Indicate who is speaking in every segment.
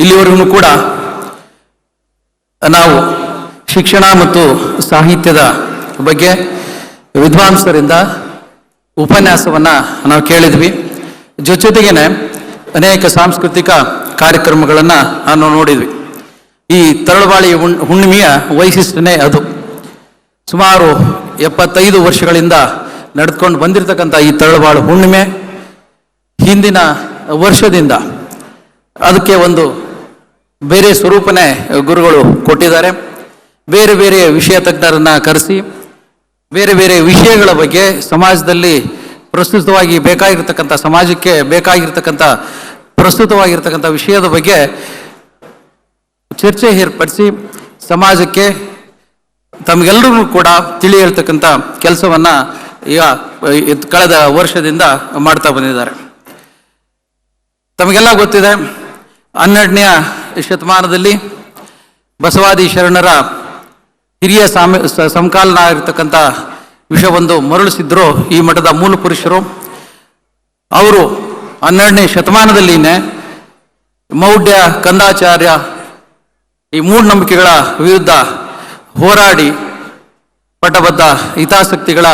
Speaker 1: ಇಲ್ಲಿವರೆಗೂ ಕೂಡ ನಾವು ಶಿಕ್ಷಣ ಮತ್ತು ಸಾಹಿತ್ಯದ ಬಗ್ಗೆ ವಿದ್ವಾಂಸರಿಂದ ಉಪನ್ಯಾಸವನ್ನು ನಾವು ಕೇಳಿದ್ವಿ. ಜೊತೆಗೇನೆ ಅನೇಕ ಸಾಂಸ್ಕೃತಿಕ ಕಾರ್ಯಕ್ರಮಗಳನ್ನು ನಾವು ನೋಡಿದ್ವಿ. ಈ ತರಳುಬಾಳಿ ಹುಣ್, ಹುಣ್ಣಿಮೆಯ ವೈಶಿಷ್ಟ್ಯನೇ ಅದು. ಸುಮಾರು ಎಪ್ಪತ್ತೈದು ವರ್ಷಗಳಿಂದ ನಡೆದುಕೊಂಡು ಬಂದಿರತಕ್ಕಂಥ ಈ ತರಳುಬಾಳು ಹುಣ್ಣಿಮೆ ಹಿಂದಿನ ವರ್ಷದಿಂದ ಅದಕ್ಕೆ ಒಂದು ಬೇರೆ ಸ್ವರೂಪನೇ ಗುರುಗಳು ಕೊಟ್ಟಿದ್ದಾರೆ. ಬೇರೆ ಬೇರೆ ವಿಷಯ ತಜ್ಞರನ್ನ ಕರೆಸಿ, ಬೇರೆ ಬೇರೆ ವಿಷಯಗಳ ಬಗ್ಗೆ ಸಮಾಜದಲ್ಲಿ ಪ್ರಸ್ತುತವಾಗಿ ಬೇಕಾಗಿರ್ತಕ್ಕಂಥ, ಸಮಾಜಕ್ಕೆ ಬೇಕಾಗಿರ್ತಕ್ಕಂಥ, ಪ್ರಸ್ತುತವಾಗಿರ್ತಕ್ಕಂಥ ವಿಷಯದ ಬಗ್ಗೆ ಚರ್ಚೆ ಏರ್ಪಡಿಸಿ, ಸಮಾಜಕ್ಕೆ ತಮಗೆಲ್ಲರಿಗೂ ಕೂಡ ತಿಳಿ ಹೇಳ್ತಕ್ಕಂಥ ಕೆಲಸವನ್ನ ಈಗ ಕಳೆದ ವರ್ಷದಿಂದ ಮಾಡ್ತಾ ಬಂದಿದ್ದಾರೆ. ತಮಗೆಲ್ಲ ಗೊತ್ತಿದೆ ಹನ್ನೆರಡನೆಯ ಶತಮಾನದಲ್ಲಿ ಬಸವಾದಿ ಶರಣರ ಹಿರಿಯ ಸಾಮ ಸ- ಸಮಕಾಲೀನ ಆಗಿರ್ತಕ್ಕಂಥ ವಿಷಯವೊಂದು ಮರಳಿಸಿದ್ರು ಈ ಮಠದ ಮೂಲ ಪುರುಷರು. ಅವರು ಹನ್ನೆರಡನೇ ಶತಮಾನದಲ್ಲಿನೇ ಮೌಢ್ಯ ಕಂದಾಚಾರ್ಯ ಈ ಮೂಢನಂಬಿಕೆಗಳ ವಿರುದ್ಧ ಹೋರಾಡಿ ಪಟ್ಟಬದ್ಧ ಹಿತಾಸಕ್ತಿಗಳ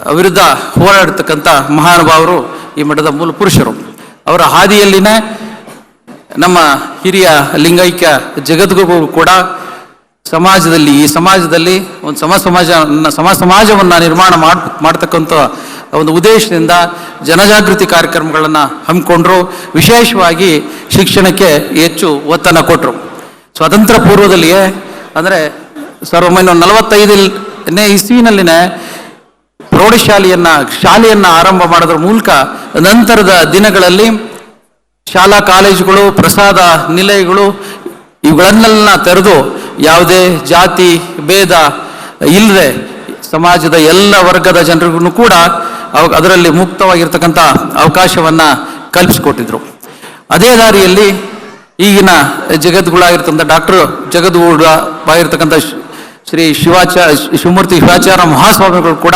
Speaker 1: ವಿರುದ್ಧ ಹೋರಾಡತಕ್ಕಂಥ ಮಹಾನುಭಾವರು ಈ ಮಠದ ಮೂಲ ಪುರುಷರು. ಅವರ ಹಾದಿಯಲ್ಲಿನೇ ನಮ್ಮ ಹಿರಿಯ ಲಿಂಗೈಕ್ಯ ಜಗದ್ಗುರು ಕೂಡ ಸಮಾಜದಲ್ಲಿ, ಈ ಸಮಾಜದಲ್ಲಿ ಒಂದು ಸಮ ಸಮಾಜ, ಸಮ ಸಮಾಜವನ್ನು ನಿರ್ಮಾಣ ಮಾಡ್, ಮಾಡ್ತಕ್ಕಂಥ ಒಂದು ಉದ್ದೇಶದಿಂದ ಜನಜಾಗೃತಿ ಕಾರ್ಯಕ್ರಮಗಳನ್ನು ಹಮ್ಮಿಕೊಂಡ್ರು. ವಿಶೇಷವಾಗಿ ಶಿಕ್ಷಣಕ್ಕೆ ಹೆಚ್ಚು ಒತ್ತನ್ನು ಕೊಟ್ಟರು ಸ್ವಾತಂತ್ರ್ಯ ಪೂರ್ವದಲ್ಲಿಯೇ ಅಂದರೆ ಸಾವಿರದ ಒಂಬೈನೂರ ನಲವತ್ತೈದನೇ ಇಸ್ವಿನಲ್ಲಿನೇ ಪ್ರೌಢಶಾಲೆಯನ್ನ, ಶಾಲೆಯನ್ನು ಆರಂಭ ಮಾಡೋದ್ರ ಮೂಲಕ ನಂತರದ ದಿನಗಳಲ್ಲಿ ಶಾಲಾ ಕಾಲೇಜುಗಳು, ಪ್ರಸಾದ ನಿಲಯಗಳು, ಇವುಗಳನ್ನೆಲ್ಲ ತೆರೆದು ಯಾವುದೇ ಜಾತಿ, ಭೇದ ಇಲ್ಲದೆ ಸಮಾಜದ ಎಲ್ಲ ವರ್ಗದ ಜನರಿಗೂ ಕೂಡ ಅವ- ಅದರಲ್ಲಿ ಮುಕ್ತವಾಗಿರ್ತಕ್ಕಂಥ ಅವಕಾಶವನ್ನ ಕಲ್ಪಿಸಿಕೊಟ್ಟಿದ್ರು. ಅದೇ ದಾರಿಯಲ್ಲಿ ಈಗಿನ ಜಗದ್ಗುಳಾಗಿರ್ತಕ್ಕಂಥ ಡಾಕ್ಟರ್ ಶ್- ಶ್ರೀ ಶಿವಾಚಾರ ಶಿವಮೂರ್ತಿ ಶಿವಾಚಾರ್ಯ ಮಹಾಸ್ವಾಮಿಗಳು ಕೂಡ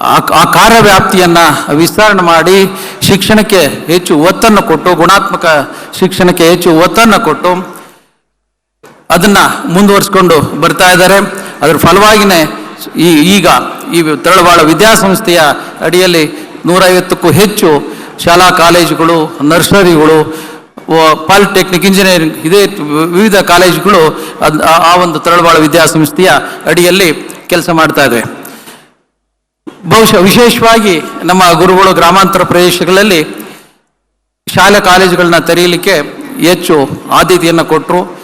Speaker 1: ಆ- ಕಾರ್ಯವ್ಯಾಪ್ತಿಯನ್ನ ವಿಸ್ತರಣೆ ಮಾಡಿ ಶಿಕ್ಷಣಕ್ಕೆ ಹೆಚ್ಚು ಒತ್ತನ್ನು ಕೊಟ್ಟು, ಗುಣಾತ್ಮಕ ಶಿಕ್ಷಣಕ್ಕೆ ಹೆಚ್ಚು ಒತ್ತನ್ನು ಕೊಟ್ಟು ಅದನ್ನ ಮುಂದುವರಿಸ್ಕೊಂಡು ಬರ್ತಾ ಇದ್ದಾರೆ. ಅದರ ಫಲವಾಗಿನೇ ಈ ಈಗ ಈ ತರಳಬಾಳ ವಿದ್ಯಾಸಂಸ್ಥೆಯ ಅಡಿಯಲ್ಲಿ ನೂರೈವತ್ತಕ್ಕೂ ಹೆಚ್ಚು ಶಾಲಾ ಕಾಲೇಜುಗಳು, ನರ್ಸರಿಗಳು ಪಾಲಿಟೆಕ್ನಿಕ್ ಇಂಜಿನಿಯರಿಂಗ್, ಇದೇ ವಿವಿಧ ಕಾಲೇಜುಗಳು ಆ- ಒಂದು ತರಳಬಾಳ ವಿದ್ಯಾಸಂಸ್ಥೆಯ ಅಡಿಯಲ್ಲಿ ಕೆಲಸ ಮಾಡ್ತಾ ಇವೆ ಬಹುಶಃ ವಿಶೇಷವಾಗಿ ನಮ್ಮ ಗುರುಗಳು ಗ್ರಾಮಾಂತರ ಪ್ರದೇಶಗಳಲ್ಲಿ ಶಾಲೆ ಕಾಲೇಜುಗಳನ್ನ ತೆರೆಯಲಿಕ್ಕೆ ಹೆಚ್ಚು ಆದ್ಯತೆಯನ್ನು ಕೊಟ್ಟರು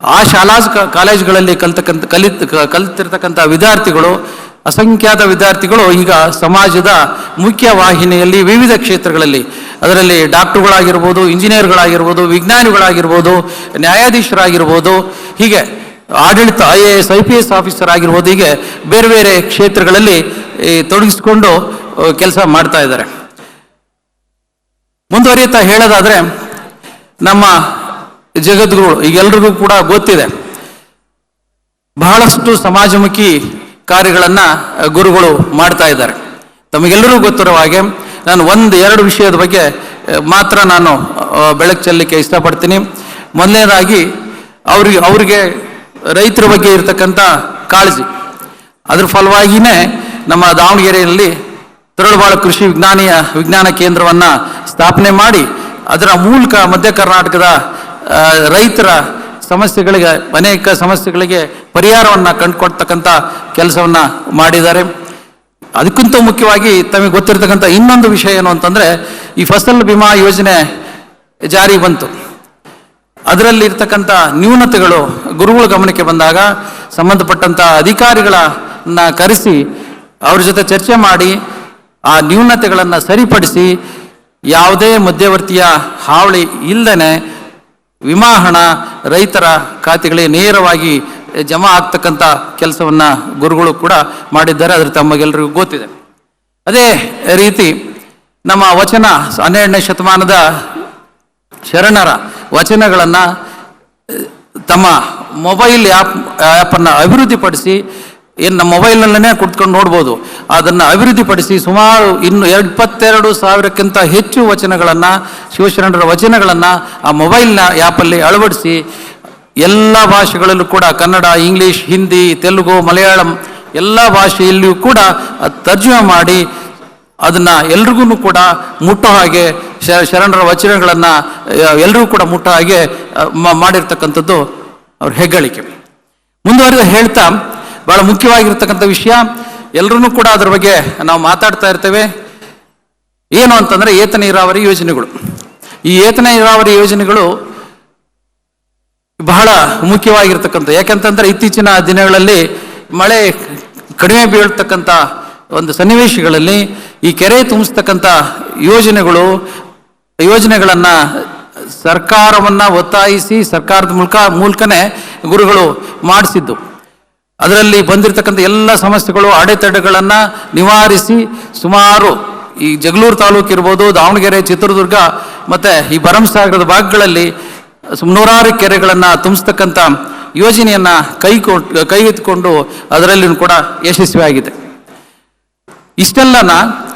Speaker 1: ಆ ಶಾಲಾ ಕಾಲೇಜುಗಳಲ್ಲಿ ಕಲ್ತಕ್ಕಂಥ, ಕಲಿತ ಕಲಿತಿರ್ತಕ್ಕಂಥ ವಿದ್ಯಾರ್ಥಿಗಳು, ಅಸಂಖ್ಯಾತ ವಿದ್ಯಾರ್ಥಿಗಳು ಈಗ ಸಮಾಜದ ಮುಖ್ಯ ವಾಹಿನಿಯಲ್ಲಿ ವಿವಿಧ ಕ್ಷೇತ್ರಗಳಲ್ಲಿ, ಅದರಲ್ಲಿ ಡಾಕ್ಟರ್ಗಳಾಗಿರ್ಬೋದು, ಇಂಜಿನಿಯರ್ಗಳಾಗಿರ್ಬೋದು, ವಿಜ್ಞಾನಿಗಳಾಗಿರ್ಬೋದು, ನ್ಯಾಯಾಧೀಶರಾಗಿರ್ಬೋದು, ಹೀಗೆ ಆಡಳಿತ I A S I P S officer ಆಗಿರ್ಬೋದು ಹೀಗೆ ಬೇರೆ ಬೇರೆ ಕ್ಷೇತ್ರಗಳಲ್ಲಿ ತೊಡಗಿಸಿಕೊಂಡು ಕೆಲಸ ಮಾಡ್ತಾ ಇದ್ದಾರೆ. ಮುಂದುವರಿಯುತ್ತಾ ಹೇಳೋದಾದ್ರೆ, ನಮ್ಮ ಜಗದ್ಗುರು ಈಗೆಲ್ರಿಗೂ ಕೂಡ ಗೊತ್ತಿದೆ. ಬಹಳಷ್ಟು ಸಮಾಜಮುಖಿ ಕಾರ್ಯಗಳನ್ನು ಗುರುಗಳು ಮಾಡ್ತಾ ಇದ್ದಾರೆ. ತಮಗೆಲ್ಲರಿಗೂ ಗೊತ್ತಿರುವ ಹಾಗೆ, ನಾನು ಒಂದು, ಎರಡು ವಿಷಯದ ಬಗ್ಗೆ ಮಾತ್ರ ನಾನು ಬೆಳಕು ಚೆಲ್ಲಲಿಕ್ಕೆ ಇಷ್ಟಪಡ್ತೀನಿ. ಮೊದಲನೇದಾಗಿ, ಅವ್ರಿಗೆ, ಅವರಿಗೆ ರೈತರ ಬಗ್ಗೆ ಇರತಕ್ಕಂಥ ಕಾಳಜಿ. ಅದ್ರ ಫಲವಾಗಿಯೇ ನಮ್ಮ ದಾವಣಗೆರೆಯಲ್ಲಿ ತರಳುಬಾಳು ಕೃಷಿ ವಿಜ್ಞಾನಿಯ ವಿಜ್ಞಾನ ಕೇಂದ್ರವನ್ನು ಸ್ಥಾಪನೆ ಮಾಡಿ ಅದರ ಮೂಲಕ ಮಧ್ಯ ಕರ್ನಾಟಕದ ರೈತರ ಸಮಸ್ಯೆಗಳಿಗೆ, ಅನೇಕ ಸಮಸ್ಯೆಗಳಿಗೆ ಪರಿಹಾರವನ್ನು ಕಂಡುಕೊಡ್ತಕ್ಕಂಥ ಕೆಲಸವನ್ನು ಮಾಡಿದ್ದಾರೆ. ಅದಕ್ಕಿಂತ ಮುಖ್ಯವಾಗಿ ತಮಗೆ ಗೊತ್ತಿರತಕ್ಕಂಥ ಇನ್ನೊಂದು ವಿಷಯ ಏನು ಅಂತಂದರೆ ಈ ಫಸಲ್ ಬಿಮಾ ಯೋಜನೆ ಜಾರಿ ಬಂತು. ಅದರಲ್ಲಿ ಇರ್ತಕ್ಕಂಥ ನ್ಯೂನತೆಗಳು ಗುರುಗಳ ಗಮನಕ್ಕೆ ಬಂದಾಗ ಸಂಬಂಧಪಟ್ಟಂತ ಅಧಿಕಾರಿಗಳನ್ನ ಕರೆಸಿ ಅವ್ರ ಜೊತೆ ಚರ್ಚೆ ಮಾಡಿ ಆ ನ್ಯೂನತೆಗಳನ್ನು ಸರಿಪಡಿಸಿ ಯಾವುದೇ ಮಧ್ಯವರ್ತಿಯ ಹಾವಳಿ ಇಲ್ಲದೇ ವಿಮಾ ಹಣ ರೈತರ ಖಾತೆಗಳಿಗೆ ನೇರವಾಗಿ ಜಮಾ ಆಗ್ತಕ್ಕಂಥ ಕೆಲಸವನ್ನ ಗುರುಗಳು ಕೂಡ ಮಾಡಿದ್ದಾರೆ. ಅದ್ರ ತಮಗೆಲ್ಲರಿಗೂ ಗೊತ್ತಿದೆ. ಅದೇ ರೀತಿ ನಮ್ಮ ವಚನ ಹನ್ನೆರಡನೇ ಶತಮಾನದ ಶರಣರ ವಚನಗಳನ್ನು ತಮ್ಮ ಮೊಬೈಲ್ ಆ್ಯಪ್ ಆ್ಯಪನ್ನು ಅಭಿವೃದ್ಧಿಪಡಿಸಿ ನಮ್ಮ ಮೊಬೈಲ್ನಲ್ಲೇ ಕುತ್ಕೊಂಡು ನೋಡ್ಬೋದು, ಅದನ್ನು ಅಭಿವೃದ್ಧಿಪಡಿಸಿ ಸುಮಾರು ಇನ್ನು ಎರಡು ಇಪ್ಪತ್ತೆರಡು ಸಾವಿರಕ್ಕಿಂತ ಹೆಚ್ಚು ವಚನಗಳನ್ನು, ಶಿವಶರಣರ ವಚನಗಳನ್ನು ಆ ಮೊಬೈಲ್ನ ಆ್ಯಪಲ್ಲಿ ಅಳವಡಿಸಿ, ಎಲ್ಲ ಭಾಷೆಗಳಲ್ಲೂ ಕೂಡ ಕನ್ನಡ, ಇಂಗ್ಲೀಷ್, ಹಿಂದಿ, ತೆಲುಗು, ಮಲಯಾಳಂ, ಎಲ್ಲ ಭಾಷೆಯಲ್ಲಿಯೂ ಕೂಡ ತರ್ಜುಮೆ ಮಾಡಿ ಅದನ್ನು ಎಲ್ರಿಗೂ ಕೂಡ ಮುಟ್ಟೋ ಹಾಗೆ ಶರಣರ ವಚನಗಳನ್ನು ಎಲ್ರಿಗೂ ಕೂಡ ಮುಟ್ಟೋ ಹಾಗೆ ಮಾಡಿರ್ತಕ್ಕಂಥದ್ದು ಅವ್ರ ಹೆಗ್ಗಳಿಕೆ. ಮುಂದುವರೆದ ಹೇಳ್ತಾ, ಬಹಳ ಮುಖ್ಯವಾಗಿರ್ತಕ್ಕಂಥ ವಿಷಯ ಎಲ್ಲರೂ ಕೂಡ ಅದ್ರ ಬಗ್ಗೆ ನಾವು ಮಾತಾಡ್ತಾ ಇರ್ತೇವೆ. ಏನು ಅಂತಂದ್ರೆ ಏತ ನೀರಾವರಿ ಯೋಜನೆಗಳು. ಈ ಏತ ನೀರಾವರಿ ಯೋಜನೆಗಳು ಬಹಳ ಮುಖ್ಯವಾಗಿರ್ತಕ್ಕಂಥ, ಯಾಕೆಂತಂದ್ರೆ ಇತ್ತೀಚಿನ ದಿನಗಳಲ್ಲಿ ಮಳೆ ಕಡಿಮೆ ಬೀಳ್ತಕ್ಕಂಥ ಒಂದು ಸನ್ನಿವೇಶಗಳಲ್ಲಿ ಈ ಕೆರೆ ತುಂಬಿಸ್ತಕ್ಕಂಥ ಯೋಜನೆಗಳು, ಯೋಜನೆಗಳನ್ನು ಸರ್ಕಾರವನ್ನು ಒತ್ತಾಯಿಸಿ ಸರ್ಕಾರದ ಮೂಲಕ, ಮೂಲಕನೇ ಗುರುಗಳು ಮಾಡಿಸಿದ್ದು. ಅದರಲ್ಲಿ ಬಂದಿರತಕ್ಕಂಥ ಎಲ್ಲ ಸಮಸ್ಯೆಗಳು, ಅಡೆತಡೆಗಳನ್ನು ನಿವಾರಿಸಿ ಸುಮಾರು ಈ ಜಗಳೂರು ತಾಲೂಕು ಇರ್ಬೋದು, ದಾವಣಗೆರೆ, ಚಿತ್ರದುರ್ಗ, ಮತ್ತು ಈ ಭರಮಸಾಗರದ ಭಾಗಗಳಲ್ಲಿ ನೂರಾರು ಕೆರೆಗಳನ್ನು ತುಂಬಿಸ್ತಕ್ಕಂಥ ಯೋಜನೆಯನ್ನು ಕೈ ಕೈಗೆತ್ತಿಕೊಂಡು ಅದರಲ್ಲಿ ಕೂಡ ಯಶಸ್ವಿಯಾಗಿದೆ. ಇಷ್ಟೆಲ್ಲನ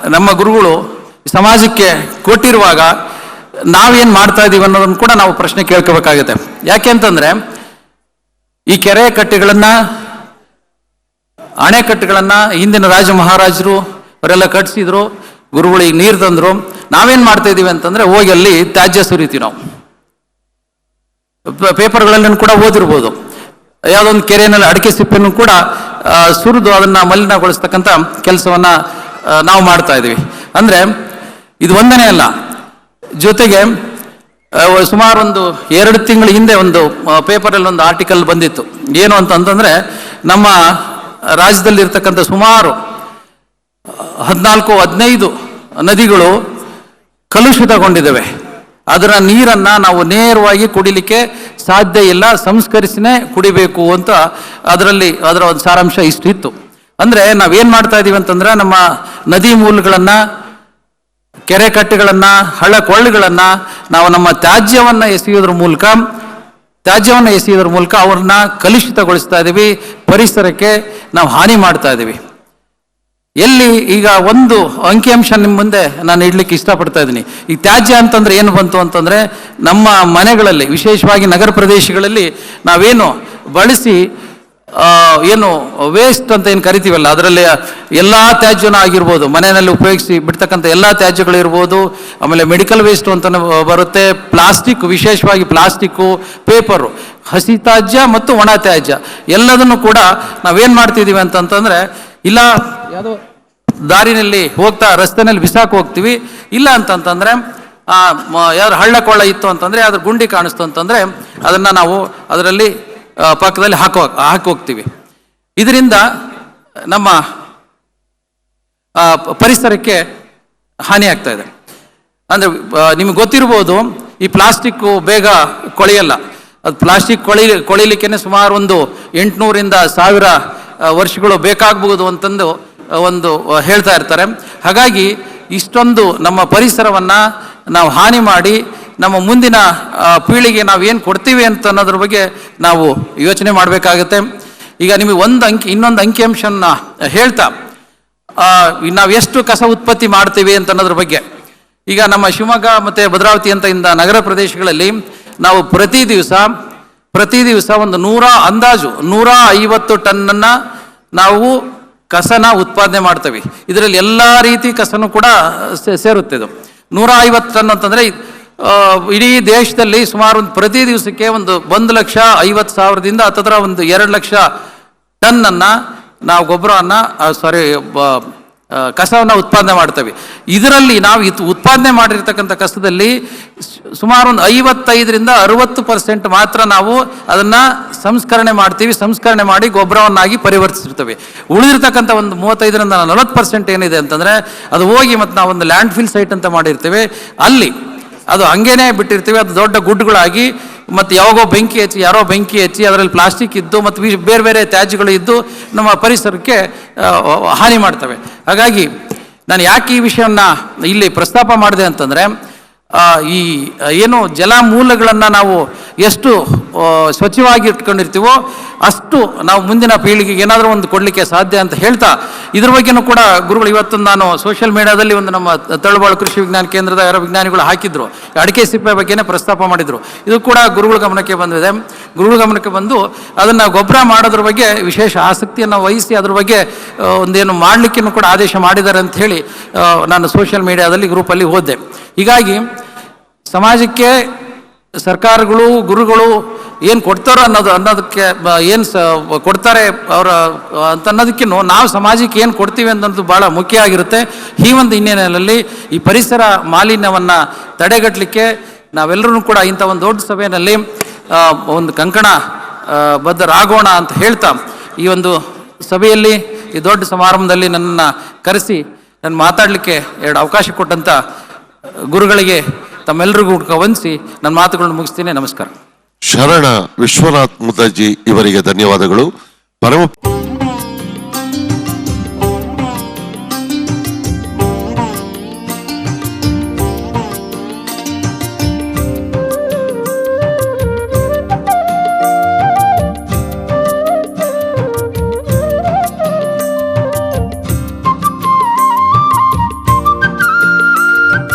Speaker 1: ನಮ್ಮ ಗುರುಗಳು ಸಮಾಜಕ್ಕೆ ಕೊಟ್ಟಿರುವಾಗ ನಾವೇನು ಮಾಡ್ತಾ ಇದ್ದೀವಿ ಅನ್ನೋದನ್ನು ಕೂಡ ನಾವು ಪ್ರಶ್ನೆ ಕೇಳ್ಕೋಬೇಕಾಗುತ್ತೆ. ಯಾಕೆ ಅಂತಂದರೆ, ಈ ಕೆರೆ ಕಟ್ಟೆಗಳನ್ನು ಅಣೆಕಟ್ಟುಗಳನ್ನು ಹಿಂದಿನ ರಾಜ ಮಹಾರಾಜರು ಅವರೆಲ್ಲ ಕಟ್ಟಿಸಿದ್ರು ಗುರುಗಳಿಗೆ ನೀರು ತಂದರು. ನಾವೇನು ಮಾಡ್ತಾ ಇದ್ದೀವಿ ಅಂತಂದರೆ ಹೋಗಿ ಅಲ್ಲಿ ತ್ಯಾಜ್ಯ ಸುರಿತೀವಿ ನಾವು. ಪ- ಪೇಪರ್ಗಳಲ್ಲಿ ಕೂಡ ಓದಿರ್ಬೋದು. ಯಾವುದೋ ಒಂದು ಕೆರೆಯಲ್ಲಿ ಅಡಿಕೆ ಸಿಪ್ಪೆಯನ್ನು ಕೂಡ ಸುರಿದು ಅದನ್ನು ಮಲಿನಗೊಳಿಸ್ತಕ್ಕಂಥ ಕೆಲಸವನ್ನು ನಾವು ಮಾಡ್ತಾ ಇದ್ದೀವಿ. ಅಂದರೆ, ಇದು ಒಂದನೇ ಅಲ್ಲ. ಜೊತೆಗೆ ಸುಮಾರು ಒಂದು ಎರಡು ತಿಂಗಳ ಹಿಂದೆ ಒಂದು ಪೇಪರಲ್ಲಿ ಒಂದು ಆರ್ಟಿಕಲ್ ಬಂದಿತ್ತು. ಏನು ಅಂತಂತಂದರೆ, ನಮ್ಮ ರಾಜ್ಯದಲ್ಲಿರ್ತಕ್ಕಂಥ ಸುಮಾರು, ಹದಿನಾಲ್ಕು, ಹದಿನೈದು ನದಿಗಳು ಕಲುಷಿತಗೊಂಡಿದ್ದಾವೆ. ಅದರ ನೀರನ್ನು ನಾವು ನೇರವಾಗಿ ಕುಡಿಲಿಕ್ಕೆ ಸಾಧ್ಯ ಇಲ್ಲ, ಸಂಸ್ಕರಿಸಿನೇ ಕುಡಿಬೇಕು ಅಂತ ಅದರಲ್ಲಿ ಅದರ ಒಂದು ಸಾರಾಂಶ ಇಷ್ಟಿತ್ತು ಅಂದರೆ ನಾವೇನು ಮಾಡ್ತಾ ಇದ್ದೀವಿ ಅಂತಂದ್ರೆ ನಮ್ಮ ನದಿ ಮೂಲಗಳನ್ನು, ಕೆರೆ ಕಟ್ಟೆಗಳನ್ನು, ಹಳ್ಳ ಕೊಳ್ಳುಗಳನ್ನು ನಾವು ನಮ್ಮ ತ್ಯಾಜ್ಯವನ್ನು ಎಸೆಯೋದ್ರ ಮೂಲಕ, ತ್ಯಾಜ್ಯವನ್ನು ಎಸೆಯೋದ್ರ ಮೂಲಕ ಅವ್ರನ್ನ ಕಲುಷಿತಗೊಳಿಸ್ತಾ ಇದ್ದೀವಿ ಪರಿಸರಕ್ಕೆ ನಾವು ಹಾನಿ ಮಾಡ್ತಾ ಇದ್ದೀವಿ ಎಲ್ಲಿ ಈಗ ಒಂದು ಅಂಕಿಅಂಶ ನಿಮ್ಮ ಮುಂದೆ ನಾನು ಇಡ್ಲಿಕ್ಕೆ ಇಷ್ಟಪಡ್ತಾ ಇದ್ದೀನಿ. ಈ ತ್ಯಾಜ್ಯ ಅಂತಂದ್ರೆ ಏನು ಬಂತು ಅಂತಂದ್ರೆ ನಮ್ಮ ಮನೆಗಳಲ್ಲಿ, ವಿಶೇಷವಾಗಿ ನಗರ ಪ್ರದೇಶಗಳಲ್ಲಿ ನಾವೇನು ಬಳಸಿ ಏನು ವೇಸ್ಟ್ ಅಂತ ಏನು ಕರಿತೀವಲ್ಲ, ಅದರಲ್ಲಿ ಎಲ್ಲ ತ್ಯಾಜ್ಯನೂ ಆಗಿರ್ಬೋದು, ಮನೆಯಲ್ಲಿ ಉಪಯೋಗಿಸಿ ಬಿಡ್ತಕ್ಕಂಥ ಎಲ್ಲ ತ್ಯಾಜ್ಯಗಳು ಇರ್ಬೋದು ಆಮೇಲೆ ಮೆಡಿಕಲ್ ವೇಸ್ಟ್ ಅಂತ ಬರುತ್ತೆ, ಪ್ಲಾಸ್ಟಿಕ್, ವಿಶೇಷವಾಗಿ ಪ್ಲಾಸ್ಟಿಕ್ಕು ಪೇಪರು ಹಸಿ ತ್ಯಾಜ್ಯ ಮತ್ತು ಒಣ ತ್ಯಾಜ್ಯ ಎಲ್ಲದನ್ನು ಕೂಡ ನಾವೇನು ಮಾಡ್ತಿದ್ದೀವಿ ಅಂತಂತಂದ್ರೆ ಇಲ್ಲ ಯಾವುದೋ? ದಾರಿನಲ್ಲಿ ಹೋಗ್ತಾ ರಸ್ತೆನಲ್ಲಿ ಬಿಸಾಕ್ ಹೋಗ್ತೀವಿ ಇಲ್ಲ ಅಂತಂತಂದ್ರೆ ಯಾವ್ದು ಹಳ್ಳ ಕೊಳ್ಳ ಇತ್ತು ಅಂತಂದ್ರೆ ಅದ್ರ ಗುಂಡಿ ಕಾಣಿಸ್ತು ಅಂತಂದ್ರೆ ಅದನ್ನ ನಾವು ಅದರಲ್ಲಿ ಪಕ್ಕದಲ್ಲಿ ಹಾಕೋ ಹಾಕಿ ಹೋಗ್ತೀವಿ. ಇದರಿಂದ ನಮ್ಮ ಪರಿಸರಕ್ಕೆ ಹಾನಿ ಆಗ್ತಾ ಇದೆ. ಅಂದ್ರೆ ನಿಮ್ಗೆ ಗೊತ್ತಿರ್ಬೋದು ಈ ಪ್ಲಾಸ್ಟಿಕ್ಕು ಬೇಗ ಕೊಳೆಯಲ್ಲ. ಅದು ಪ್ಲಾಸ್ಟಿಕ್ ಕೊಳಿ ಕೊಳಿಲಿಕ್ಕೆ ಸುಮಾರು ಒಂದು ಎಂಟುನೂರಿಂದ ಸಾವಿರ ವರ್ಷಗಳು ಬೇಕಾಗಬಹುದು ಅಂತಂದು ಒಂದು ಹೇಳ್ತಾ ಇರ್ತಾರೆ. ಹಾಗಾಗಿ ಇಷ್ಟೊಂದು ನಮ್ಮ ಪರಿಸರವನ್ನು ನಾವು ಹಾನಿ ಮಾಡಿ, ನಮ್ಮ ಮುಂದಿನ ಪೀಳಿಗೆ ನಾವು ಏನು ಕೊಡ್ತೀವಿ ಅಂತ ಅನ್ನೋದ್ರ ಬಗ್ಗೆ ನಾವು ಯೋಚನೆ ಮಾಡಬೇಕಾಗತ್ತೆ. ಈಗ ನಿಮಗೆ ಒಂದು ಅಂಕಿ, ಇನ್ನೊಂದು ಅಂಕಿಅಂಶನ ಹೇಳ್ತಾ ನಾವು ಎಷ್ಟು ಕಸ ಉತ್ಪತ್ತಿ ಮಾಡ್ತೀವಿ ಅಂತ ಅನ್ನೋದ್ರ ಬಗ್ಗೆ. ಈಗ ನಮ್ಮ ಶಿವಮೊಗ್ಗ ಮತ್ತು ಭದ್ರಾವತಿ ಅಂತ ಇಂದ ನಗರ ಪ್ರದೇಶಗಳಲ್ಲಿ ನಾವು ಪ್ರತಿ ದಿವಸ ಪ್ರತಿ ದಿವಸ ಒಂದು ನೂರ ಅಂದಾಜು, ನೂರ ಐವತ್ತು ಟನ್ನನ್ನು ನಾವು ಕಸನ ಉತ್ಪಾದನೆ ಮಾಡ್ತೇವೆ. ಇದರಲ್ಲಿ ಎಲ್ಲ ರೀತಿ ಕಸನೂ ಕೂಡ ಸೇರುತ್ತೆ ಇದು. ನೂರ ಐವತ್ತು ಟನ್ ಅಂತಂದರೆ ಇಡೀ ದೇಶದಲ್ಲಿ ಸುಮಾರು ಒಂದು ಪ್ರತಿ ದಿವಸಕ್ಕೆ ಒಂದು ಒಂದು ಲಕ್ಷ ಐವತ್ತು ಸಾವಿರದಿಂದ ಹತ್ತತ್ರ ಒಂದು ಎರಡು ಲಕ್ಷ ಟನ್ನನ್ನು ನಾವು ಗೊಬ್ಬರವನ್ನು ಸಾರಿ ಕಸವನ್ನು ಉತ್ಪಾದನೆ ಮಾಡ್ತೇವೆ. ಇದರಲ್ಲಿ ನಾವು ಇದು ಉತ್ಪಾದನೆ ಮಾಡಿರ್ತಕ್ಕಂಥ ಕಸದಲ್ಲಿ ಸುಮಾರು ಒಂದು ಐವತ್ತೈದರಿಂದ ಅರುವತ್ತು ಪರ್ಸೆಂಟ್ ಮಾತ್ರ ನಾವು ಅದನ್ನು ಸಂಸ್ಕರಣೆ ಮಾಡ್ತೀವಿ. ಸಂಸ್ಕರಣೆ ಮಾಡಿ ಗೊಬ್ಬರವನ್ನಾಗಿ ಪರಿವರ್ತಿಸಿರ್ತೇವೆ. ಉಳಿದಿರ್ತಕ್ಕಂಥ ಒಂದು ಮೂವತ್ತೈದರಿಂದ ನಲವತ್ತು ಪರ್ಸೆಂಟ್ ಏನಿದೆ ಅಂತಂದರೆ ಅದು ಹೋಗಿ ಮತ್ತು ನಾವು ಒಂದು ಲ್ಯಾಂಡ್ ಫಿಲ್ ಸೈಟ್ ಅಂತ ಮಾಡಿರ್ತೇವೆ. ಅಲ್ಲಿ ಅದು ಹಂಗೇನೆ ಬಿಟ್ಟಿರ್ತೀವಿ, ಅದು ದೊಡ್ಡ ಗುಡ್ಡುಗಳಾಗಿ ಮತ್ತು ಯಾವಾಗೋ ಬೆಂಕಿ ಹಚ್ಚಿ, ಯಾರೋ ಬೆಂಕಿ ಹಚ್ಚಿ ಅದರಲ್ಲಿ ಪ್ಲಾಸ್ಟಿಕ್ ಇದ್ದು, ಮತ್ತು ಬೇರೆ ಬೇರೆ ತ್ಯಾಜ್ಯಗಳು ಇದ್ದು ನಮ್ಮ ಪರಿಸರಕ್ಕೆ ಹಾನಿ ಮಾಡ್ತವೆ. ಹಾಗಾಗಿ ನಾನು ಯಾಕೆ ಈ ವಿಷಯವನ್ನು ಇಲ್ಲಿ ಪ್ರಸ್ತಾಪ ಮಾಡಿದೆ ಅಂತಂದರೆ ಈ ಏನು ಜಲಮೂಲಗಳನ್ನು ನಾವು ಎಷ್ಟು ಸ್ವಚ್ಛವಾಗಿ ಇಟ್ಕೊಂಡಿರ್ತೀವೋ ಅಷ್ಟು ನಾವು ಮುಂದಿನ ಪೀಳಿಗೆಗೆ ಏನಾದರೂ ಒಂದು ಕೊಡಲಿಕ್ಕೆ ಸಾಧ್ಯ ಅಂತ ಹೇಳ್ತಾ, ಇದ್ರ ಬಗ್ಗೆನೂ ಕೂಡ ಗುರುಗಳು ಇವತ್ತು ನಾನು ಸೋಷಿಯಲ್ ಮೀಡಿಯಾದಲ್ಲಿ ಒಂದು ನಮ್ಮ ತಳಬಾಳು ಕೃಷಿ ವಿಜ್ಞಾನ ಕೇಂದ್ರದ ಯಾರೋ ವಿಜ್ಞಾನಿಗಳು ಹಾಕಿದ್ರು, ಅಡಿಕೆ ಸಿಪ್ಪೆ ಬಗ್ಗೆನೇ ಪ್ರಸ್ತಾಪ ಮಾಡಿದರು. ಇದು ಕೂಡ ಗುರುಗಳ ಗಮನಕ್ಕೆ ಬಂದಿದೆ. ಗುರುಗಳ ಗಮನಕ್ಕೆ ಬಂದು ಅದನ್ನು ಗೊಬ್ಬರ ಮಾಡೋದ್ರ ಬಗ್ಗೆ ವಿಶೇಷ ಆಸಕ್ತಿಯನ್ನು ವಹಿಸಿ ಅದ್ರ ಬಗ್ಗೆ ಒಂದೇನು ಮಾಡಲಿಕ್ಕೂ ಕೂಡ ಆದೇಶ ಮಾಡಿದ್ದಾರೆ ಅಂತ ಹೇಳಿ ನಾನು ಸೋಷಿಯಲ್ ಮೀಡಿಯಾದಲ್ಲಿ ಗ್ರೂಪಲ್ಲಿ ಹೋದೆ. ಹೀಗಾಗಿ ಸಮಾಜಕ್ಕೆ ಸರ್ಕಾರಗಳು, ಗುರುಗಳು ಏನು ಕೊಡ್ತಾರೋ ಅನ್ನೋದು, ಅನ್ನೋದಕ್ಕೆ ಏನು ಸ, ಕೊಡ್ತಾರೆ ಅವರ, ಅಂತ ಅನ್ನೋದಕ್ಕಿಂತ ನಾವು ಸಮಾಜಕ್ಕೆ ಏನು ಕೊಡ್ತೀವಿ ಅನ್ನೋದು ಭಾಳ ಮುಖ್ಯ ಆಗಿರುತ್ತೆ. ಈ ಒಂದು ಹಿನ್ನೆಲೆಯಲ್ಲಿ ಈ ಪರಿಸರ ಮಾಲಿನ್ಯವನ್ನು ತಡೆಗಟ್ಟಲಿಕ್ಕೆ ನಾವೆಲ್ಲರೂ ಕೂಡ ಇಂಥ ಒಂದು ದೊಡ್ಡ ಸಭೆಯಲ್ಲಿ ಒಂದು ಕಂಕಣ ಬದ್ಧರಾಗೋಣ ಅಂತ ಹೇಳ್ತಾ ಈ ಒಂದು ಸಭೆಯಲ್ಲಿ, ಈ ದೊಡ್ಡ ಸಮಾರಂಭದಲ್ಲಿ ನನ್ನನ್ನು ಕರೆಸಿ, ನಾನು ಮಾತಾಡಲಿಕ್ಕೆ ಎರಡು ಅವಕಾಶ ಕೊಟ್ಟಂಥ ಗುರುಗಳಿಗೆ ತಮ್ಮೆಲ್ಲರಿಗೂ ವಂದಿಸಿ ನನ್ನ ಮಾತುಗಳನ್ನು ಮುಗಿಸ್ತೀನಿ. ನಮಸ್ಕಾರ.
Speaker 2: ಶರಣ ವಿಶ್ವನಾಥ್ ಮುದಜ್ಜಿ ಇವರಿಗೆ ಧನ್ಯವಾದಗಳು. ಪರಮ